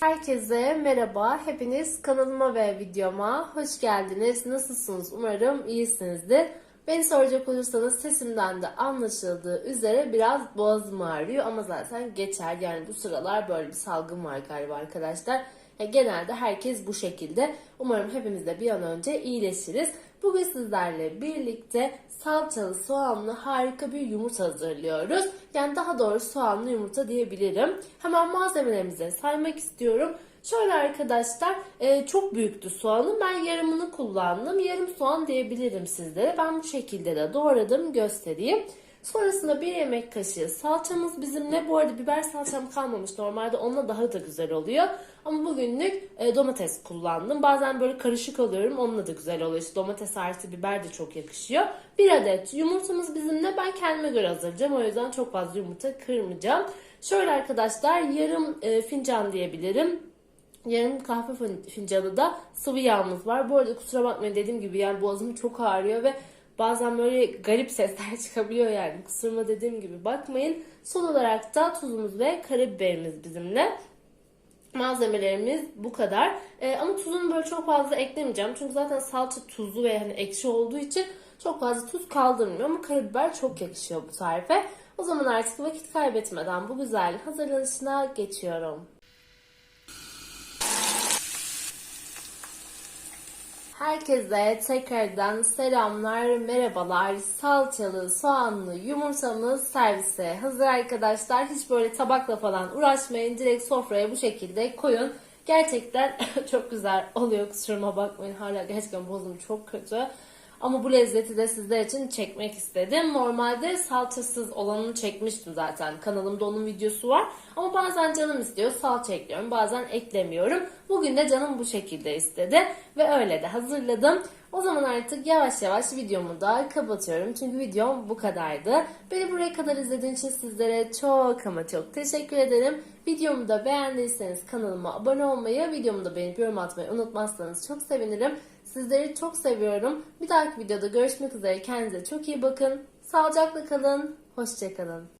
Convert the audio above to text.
Herkese merhaba. Hepiniz kanalıma ve videoma hoş geldiniz. Nasılsınız? Umarım iyisinizdir. Beni soracak olursanız sesimden de anlaşıldığı üzere biraz boğazım ağrıyor ama zaten geçer. Yani bu sıralar böyle bir salgın var galiba arkadaşlar. Genelde herkes bu şekilde. Umarım hepimiz de bir an önce iyileşiriz. Bugün sizlerle birlikte salçalı soğanlı harika bir yumurta hazırlıyoruz. Yani daha doğrusu soğanlı yumurta diyebilirim. Hemen malzemelerimizi saymak istiyorum. Şöyle arkadaşlar e, çok büyüktü soğanım. Ben yarımını kullandım. Yarım soğan diyebilirim sizlere. Ben bu şekilde de doğradım göstereyim. Sonrasında bir yemek kaşığı salçamız bizimle. Bu arada biber salçam kalmamış. Normalde onunla daha da güzel oluyor. Ama bugünlük e, domates kullandım. Bazen böyle karışık alıyorum. Onunla da güzel oluyor. İşte domates artı biber de çok yakışıyor. Bir adet yumurtamız bizimle. Ben kendime göre hazırlayacağım. O yüzden çok fazla yumurta kırmayacağım. Şöyle arkadaşlar yarım e, fincan diyebilirim. Yarım kahve fin- fincanı da sıvı yağımız var. Bu arada kusura bakmayın dediğim gibi yani boğazım çok ağrıyor ve bazen böyle garip sesler çıkabiliyor yani. Kusuruma dediğim gibi bakmayın. Son olarak da tuzumuz ve karabiberimiz bizimle. Malzemelerimiz bu kadar. Ee, ama tuzunu böyle çok fazla eklemeyeceğim. Çünkü zaten salça tuzlu ve hani ekşi olduğu için çok fazla tuz kaldırmıyor. Ama karabiber çok yakışıyor bu tarife. O zaman artık vakit kaybetmeden bu güzel hazırlanışına geçiyorum. Herkese tekrardan selamlar, merhabalar. Salçalı, soğanlı yumurtamız servise hazır arkadaşlar. Hiç böyle tabakla falan uğraşmayın. Direkt sofraya bu şekilde koyun. Gerçekten çok güzel oluyor. Kusuruma bakmayın. Hala gerçekten bozum çok kötü. Ama bu lezzeti de sizler için çekmek istedim. Normalde salçasız olanını çekmiştim zaten. Kanalımda onun videosu var. Ama bazen canım istiyor salça ekliyorum. Bazen eklemiyorum. Bugün de canım bu şekilde istedi. Ve öyle de hazırladım. O zaman artık yavaş yavaş videomu da kapatıyorum. Çünkü videom bu kadardı. Beni buraya kadar izlediğiniz için sizlere çok ama çok teşekkür ederim. Videomu da beğendiyseniz kanalıma abone olmayı, videomu da beğenip yorum atmayı unutmazsanız çok sevinirim. Sizleri çok seviyorum. Bir dahaki videoda görüşmek üzere. Kendinize çok iyi bakın. Sağlıcakla kalın. Hoşçakalın.